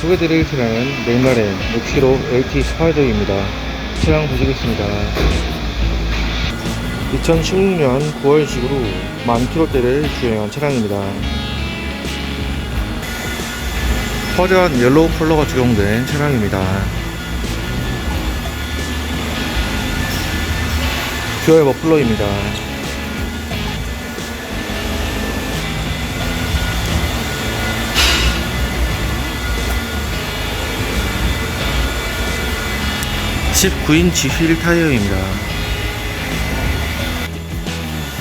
소개드릴 차량은 맥라렌 6kg LT 스파이더입니다. 차량 보시겠습니다. 2016년 9월식으로 만 킬로대를 주행한 차량입니다. 화려한 옐로우 컬러가 적용된 차량입니다. 듀얼 머플러입니다. (19인치) 휠 타이어입니다.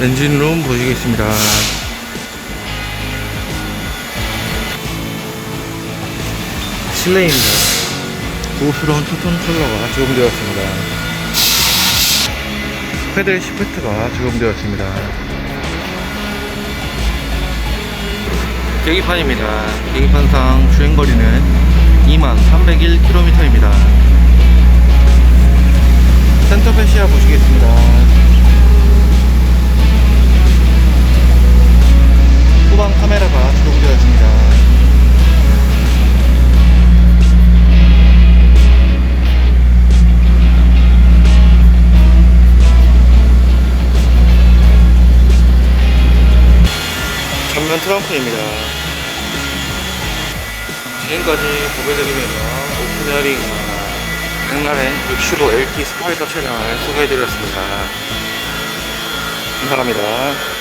엔진룸 보시겠습니다. 실내입니다. 고스러운 투톤 컬러가 적용되었습니다. 페달 시프트가 적용되었습니다. 계기판입니다. 계기판상 주행거리는 2301km입니다 전면 트렁크입니다. 지금까지 보게 드리면서 오픈에어링 맥라렌 615 LT 스파이더 차량을 소개해드렸습니다. 감사합니다.